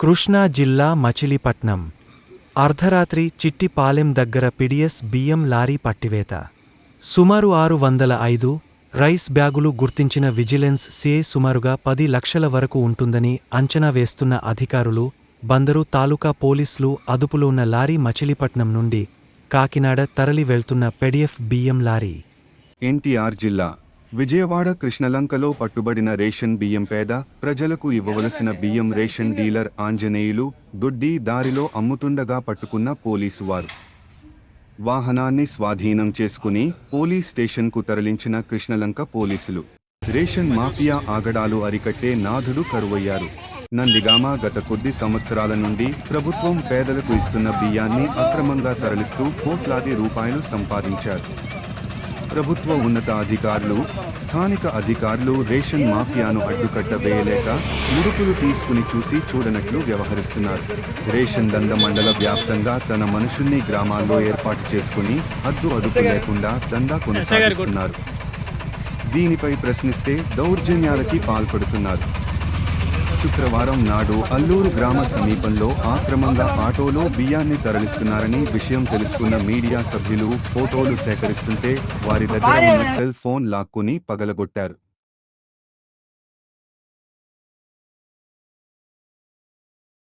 కృష్ణా జిల్లా మచిలీపట్నం. అర్ధరాత్రి చిట్టిపాలెం దగ్గర పిడిఎస్ బియ్యం లారీ పట్టివేత. సుమారు ఆరు వందల ఐదు రైస్ బ్యాగులు గుర్తించిన విజిలెన్స్ సిఐ సుమారుగా పది లక్షల వరకు ఉంటుందని అంచనా వేస్తున్న అధికారులు బందరు తాలూకా పోలీసులు అదుపులో ఉన్న లారీ మచిలీపట్నం నుండి కాకినాడ తరలి వెళ్తున్న పెడిఎఫ్ బియ్యం లారీ. ఎన్టీఆర్ జిల్లా విజయవాడ కృష్ణలంకలో పట్టుబడిన రేషన్ బియ్యం పేద ప్రజలకు ఇవ్వవలసిన బియ్యం రేషన్ డీలర్ ఆంజనేయులు దొడ్డి దారిలో అమ్ముతుండగా పట్టుకున్న పోలీసు వారు వాహనాన్ని స్వాధీనం చేసుకుని పోలీస్ స్టేషన్కు తరలించిన కృష్ణలంక పోలీసులు. రేషన్ మాఫియా ఆగడాలు అరికట్టే నాథుడు కరువయ్యారు. నందిగామ గత కొద్ది సంవత్సరాల నుండి ప్రభుత్వం పేదలకు ఇస్తున్న బియ్యాన్ని అక్రమంగా తరలిస్తూ కోట్లాది రూపాయలు సంపాదించారు. ప్రభుత్వ ఉన్నతాధికారులు స్థానిక అధికారులు రేషన్ మాఫియాను అడ్డుకట్ట వేయలేక ముడుపులు తీసుకుని చూసి చూడనట్లు వ్యవహరిస్తున్నారు. రేషన్ దంద మండల వ్యాప్తంగా తన మనుషుల్ని గ్రామాల్లో ఏర్పాటు చేసుకుని హద్దు అదుపు లేకుండా దందా కొనసాగిస్తున్నారు. దీనిపై ప్రశ్నిస్తే దౌర్జన్యాలకి పాల్పడుతున్నారు. శుక్రవారం నాడు అల్లూరు గ్రామ సమీపంలో ఆక్రమంగా ఆటోలో బియ్యాన్ని తరలిస్తున్నారని విషయం తెలుసుకున్న మీడియా సభ్యులు ఫోటోలు సేకరిస్తుంటే వారి దగ్గర ఉన్న సెల్ ఫోన్ లాక్కుని పగలగొట్టారు.